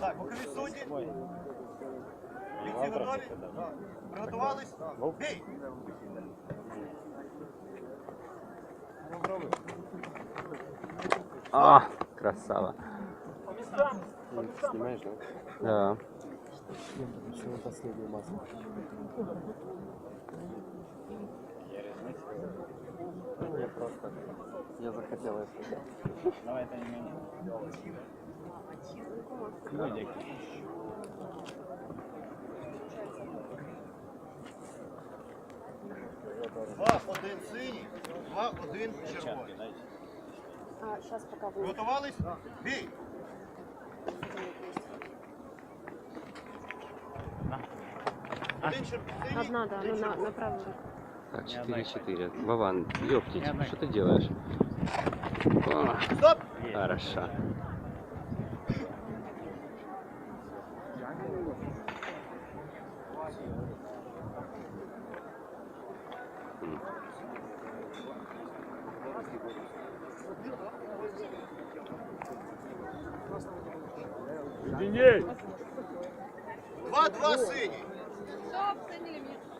Так, бокові судді. Бійці готові? Приготувались? Бій! А, красава. Снимаешь, да? Да. Еще на последнюю массу. Я просто... Я захотел это. Давай это не мене. Два, один синій, два, один червоний. А, сейчас пока? Бій! Один червоний. Одна, да, ну на, на правую руку. Так, 4-4. Вован, ёптить, что ты делаешь? О, Стоп! хорошо. Два, два синій. Стоп, лимит.